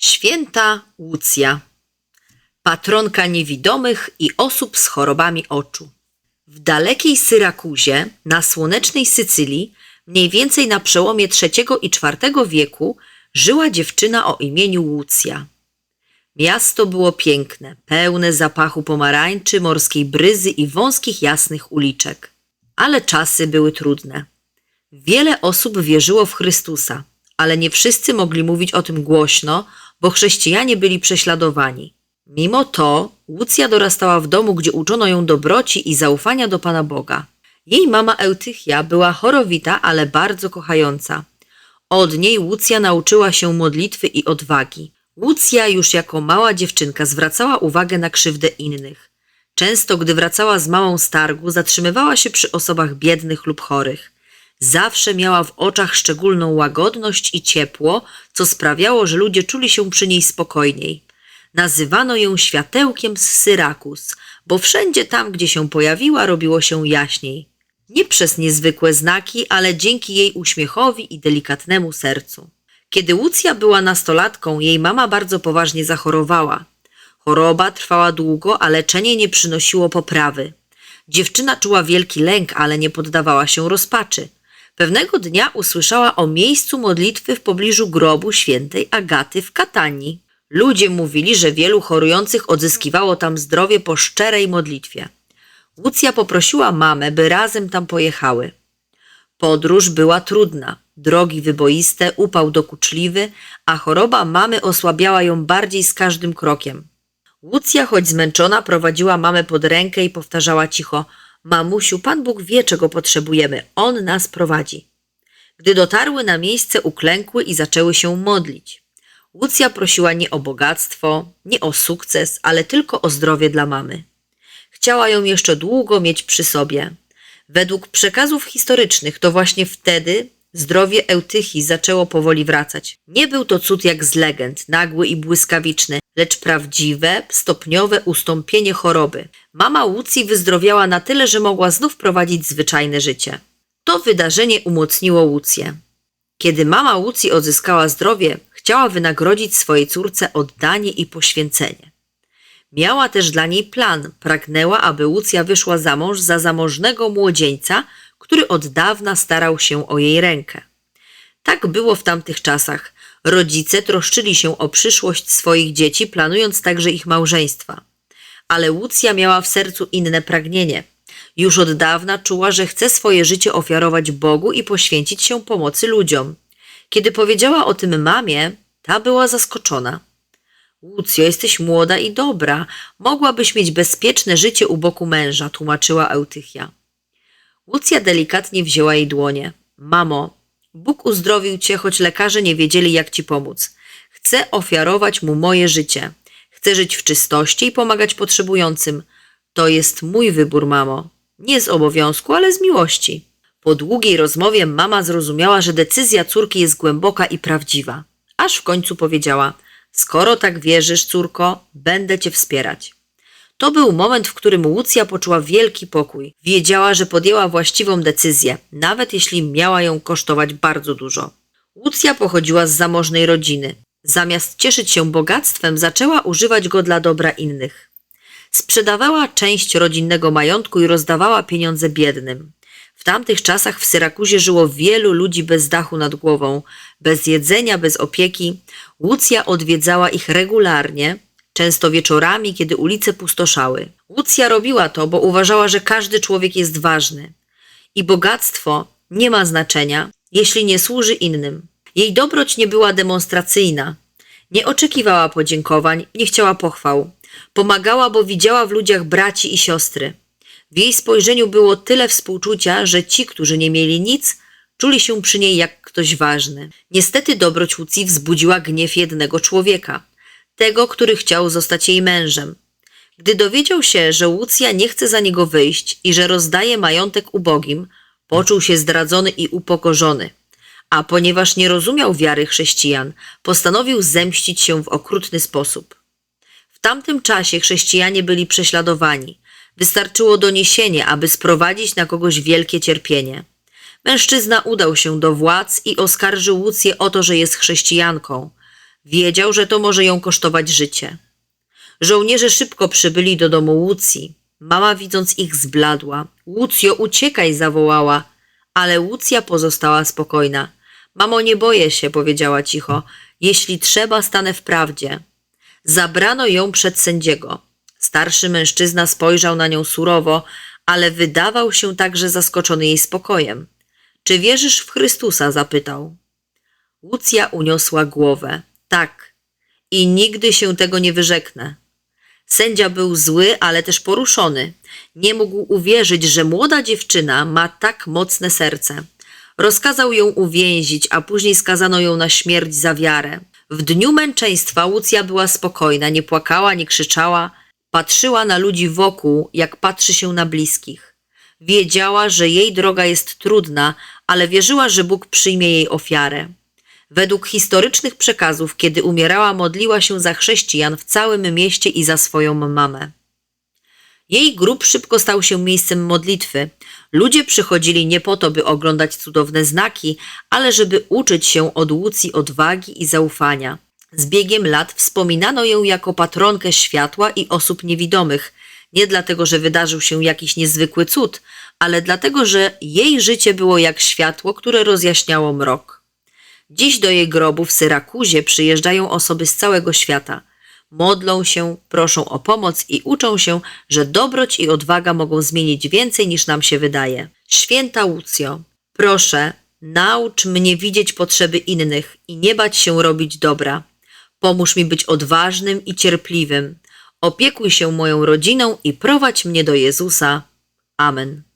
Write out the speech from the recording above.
Święta Łucja, patronka niewidomych i osób z chorobami oczu. W dalekiej Syrakuzie, na słonecznej Sycylii, mniej więcej na przełomie III i IV wieku, żyła dziewczyna o imieniu Łucja. Miasto było piękne, pełne zapachu pomarańczy, morskiej bryzy i wąskich jasnych uliczek. Ale czasy były trudne. Wiele osób wierzyło w Chrystusa, ale nie wszyscy mogli mówić o tym głośno, bo chrześcijanie byli prześladowani. Mimo to Łucja dorastała w domu, gdzie uczono ją dobroci i zaufania do Pana Boga. Jej mama Eutychia była chorowita, ale bardzo kochająca. Od niej Łucja nauczyła się modlitwy i odwagi. Łucja już jako mała dziewczynka zwracała uwagę na krzywdę innych. Często, gdy wracała z małą z targu, zatrzymywała się przy osobach biednych lub chorych. Zawsze miała w oczach szczególną łagodność i ciepło, co sprawiało, że ludzie czuli się przy niej spokojniej. Nazywano ją światełkiem z Syrakus, bo wszędzie tam, gdzie się pojawiła, robiło się jaśniej. Nie przez niezwykłe znaki, ale dzięki jej uśmiechowi i delikatnemu sercu. Kiedy Łucja była nastolatką, jej mama bardzo poważnie zachorowała. Choroba trwała długo, a leczenie nie przynosiło poprawy. Dziewczyna czuła wielki lęk, ale nie poddawała się rozpaczy. Pewnego dnia usłyszała o miejscu modlitwy w pobliżu grobu świętej Agaty w Katanii. Ludzie mówili, że wielu chorujących odzyskiwało tam zdrowie po szczerej modlitwie. Łucja poprosiła mamę, by razem tam pojechały. Podróż była trudna, drogi wyboiste, upał dokuczliwy, a choroba mamy osłabiała ją bardziej z każdym krokiem. Łucja, choć zmęczona, prowadziła mamę pod rękę i powtarzała cicho: Mamusiu, Pan Bóg wie, czego potrzebujemy, On nas prowadzi. Gdy dotarły na miejsce, uklękły i zaczęły się modlić. Łucja prosiła nie o bogactwo, nie o sukces, ale tylko o zdrowie dla mamy. Chciała ją jeszcze długo mieć przy sobie. Według przekazów historycznych to właśnie wtedy zdrowie Eutychii zaczęło powoli wracać. Nie był to cud jak z legend, nagły i błyskawiczny, lecz prawdziwe, stopniowe ustąpienie choroby. Mama Łucji wyzdrowiała na tyle, że mogła znów prowadzić zwyczajne życie. To wydarzenie umocniło Łucję. Kiedy mama Łucji odzyskała zdrowie, chciała wynagrodzić swojej córce oddanie i poświęcenie. Miała też dla niej plan. Pragnęła, aby Łucja wyszła za mąż za zamożnego młodzieńca, który od dawna starał się o jej rękę. Tak było w tamtych czasach. Rodzice troszczyli się o przyszłość swoich dzieci, planując także ich małżeństwa. Ale Łucja miała w sercu inne pragnienie. Już od dawna czuła, że chce swoje życie ofiarować Bogu i poświęcić się pomocy ludziom. Kiedy powiedziała o tym mamie, ta była zaskoczona. Łucjo, jesteś młoda i dobra. Mogłabyś mieć bezpieczne życie u boku męża, tłumaczyła Eutychia. Łucja delikatnie wzięła jej dłonie. Mamo, Bóg uzdrowił cię, choć lekarze nie wiedzieli, jak ci pomóc. Chcę ofiarować mu moje życie. Chcę żyć w czystości i pomagać potrzebującym. To jest mój wybór, mamo. Nie z obowiązku, ale z miłości. Po długiej rozmowie mama zrozumiała, że decyzja córki jest głęboka i prawdziwa. Aż w końcu powiedziała: Skoro tak wierzysz, córko, będę cię wspierać. To był moment, w którym Łucja poczuła wielki pokój. Wiedziała, że podjęła właściwą decyzję, nawet jeśli miała ją kosztować bardzo dużo. Łucja pochodziła z zamożnej rodziny. Zamiast cieszyć się bogactwem, zaczęła używać go dla dobra innych. Sprzedawała część rodzinnego majątku i rozdawała pieniądze biednym. W tamtych czasach w Syrakuzie żyło wielu ludzi bez dachu nad głową, bez jedzenia, bez opieki. Łucja odwiedzała ich regularnie, często wieczorami, kiedy ulice pustoszały. Łucja robiła to, bo uważała, że każdy człowiek jest ważny i bogactwo nie ma znaczenia, jeśli nie służy innym. Jej dobroć nie była demonstracyjna. Nie oczekiwała podziękowań, nie chciała pochwał. Pomagała, bo widziała w ludziach braci i siostry. W jej spojrzeniu było tyle współczucia, że ci, którzy nie mieli nic, czuli się przy niej jak ktoś ważny. Niestety dobroć Łucji wzbudziła gniew jednego człowieka, tego, który chciał zostać jej mężem. Gdy dowiedział się, że Łucja nie chce za niego wyjść i że rozdaje majątek ubogim, poczuł się zdradzony i upokorzony. A ponieważ nie rozumiał wiary chrześcijan, postanowił zemścić się w okrutny sposób. W tamtym czasie chrześcijanie byli prześladowani. Wystarczyło doniesienie, aby sprowadzić na kogoś wielkie cierpienie. Mężczyzna udał się do władz i oskarżył Łucję o to, że jest chrześcijanką. Wiedział, że to może ją kosztować życie. Żołnierze szybko przybyli do domu Łucji. Mama, widząc ich, zbladła. Łucjo, uciekaj, zawołała. Ale Łucja pozostała spokojna. Mamo, nie boję się, powiedziała cicho. Jeśli trzeba, stanę w prawdzie. Zabrano ją przed sędziego. Starszy mężczyzna spojrzał na nią surowo, ale wydawał się także zaskoczony jej spokojem. Czy wierzysz w Chrystusa? zapytał. Łucja uniosła głowę. Tak. I nigdy się tego nie wyrzeknę. Sędzia był zły, ale też poruszony. Nie mógł uwierzyć, że młoda dziewczyna ma tak mocne serce. Rozkazał ją uwięzić, a później skazano ją na śmierć za wiarę. W dniu męczeństwa Łucja była spokojna, nie płakała, nie krzyczała. Patrzyła na ludzi wokół, jak patrzy się na bliskich. Wiedziała, że jej droga jest trudna, ale wierzyła, że Bóg przyjmie jej ofiarę. Według historycznych przekazów, kiedy umierała, modliła się za chrześcijan w całym mieście i za swoją mamę. Jej grób szybko stał się miejscem modlitwy. Ludzie przychodzili nie po to, by oglądać cudowne znaki, ale żeby uczyć się od Łucji odwagi i zaufania. Z biegiem lat wspominano ją jako patronkę światła i osób niewidomych, nie dlatego, że wydarzył się jakiś niezwykły cud, ale dlatego, że jej życie było jak światło, które rozjaśniało mrok. Dziś do jej grobu w Syrakuzie przyjeżdżają osoby z całego świata. Modlą się, proszą o pomoc i uczą się, że dobroć i odwaga mogą zmienić więcej niż nam się wydaje. Święta Łucjo, proszę, naucz mnie widzieć potrzeby innych i nie bać się robić dobra. Pomóż mi być odważnym i cierpliwym. Opiekuj się moją rodziną i prowadź mnie do Jezusa. Amen.